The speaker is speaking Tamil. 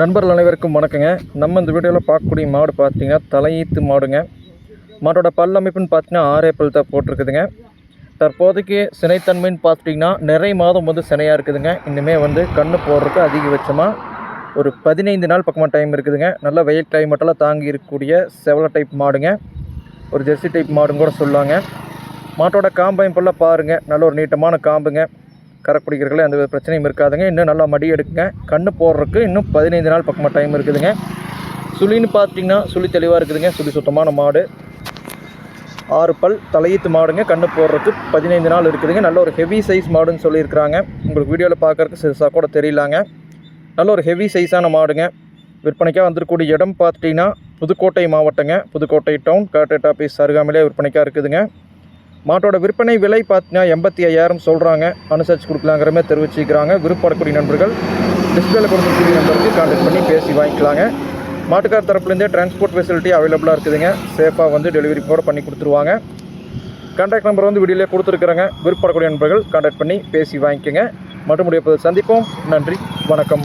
நண்பர்கள் அனைவருக்கும் வணக்கங்க. நம்ம இந்த வீடியோவில் பார்க்கக்கூடிய மாடு பார்த்தீங்கன்னா தலையீத்து மாடுங்க. மாட்டோட பல்லமைப்புன்னு பார்த்தீங்கன்னா ஆறே பல் தான் போட்டிருக்குதுங்க. தற்போதைக்கு சினைத்தன்மைன்னு பார்த்துட்டிங்கன்னா நிறை மாதம் வந்து சினையாக இருக்குதுங்க. இனிமேல் வந்து கண்ணு போடுறதுக்கு அதிகபட்சமாக ஒரு பதினைந்து நாள் பக்கமாக டைம் இருக்குதுங்க. நல்ல வெயில் கிளைமேட்டெல்லாம் தாங்கி இருக்கக்கூடிய செவலை டைப் மாடுங்க. ஒரு ஜெர்சி டைப் மாடுன்னு கூட சொல்லுவாங்க மாட்டோட காம்பமைப்பெல்லாம் பாருங்கள் நல்ல ஒரு நீட்டமான காம்புங்க. கரை பிடிக்கிறதுல எந்த பிரச்சனையும் இருக்காதுங்க. இன்னும் நல்லா மடி எடுக்குங்க. கண்ணு போடுறதுக்கு இன்னும் பதினைந்து நாள் பக்கமாக டைம் இருக்குதுங்க. சுழின்னு பார்த்தீங்கன்னா சுழி தெளிவாக இருக்குதுங்க. சுழி சுத்தமான மாடு. ஆறு பல் தலையீத்து மாடுங்க. கண்ணு போடுறதுக்கு பதினைந்து நாள் இருக்குதுங்க. நல்ல ஒரு ஹெவி சைஸ் மாடுன்னு சொல்லியிருக்கிறாங்க. உங்களுக்கு வீடியோவில் பார்க்கறதுக்கு சிறுசாக கூட தெரியலாங்க. நல்ல ஒரு ஹெவி சைஸான மாடுங்க. விற்பனைக்காக வந்திருக்கக்கூடிய இடம் பார்த்துட்டிங்கன்னா புதுக்கோட்டை மாவட்டங்க. புதுக்கோட்டை டவுன் கார்டேட் ஆஃபீஸ் அருகாமையிலே விற்பனைக்காக இருக்குதுங்க. மாட்டோட விற்பனை விலை பார்த்தீங்கன்னா எண்பத்தி ஐயாயிரம் சொல்கிறாங்க அனுசரித்து கொடுக்கலாங்கிற மாதிரி தெரிவிச்சிக்கிறாங்க. விருப்பப்படக்கூடிய நண்பர்கள் டிஸ்பிளேல கொடுக்கக்கூடிய நம்பருக்கு கான்டாக்ட் பண்ணி பேசி வாங்கிக்கலாங்க. மாட்டுக்கார் தரப்புலேருந்தே டிரான்ஸ்போர்ட் ஃபெசிலிட்டி அவைலபிளாக இருக்குதுங்க. சேஃபாக வந்து டெலிவரி கூட பண்ணி கொடுத்துருவாங்க. கான்டாக்ட் நம்பர் வந்து வீடியோலே கொடுத்துருக்குறேங்க. விருப்பப்படக்கூடிய நண்பர்கள் கான்டாக்ட் பண்ணி பேசி வாங்கிக்கோங்க. மற்றும் முடிய சந்திப்போம். நன்றி. வணக்கம்.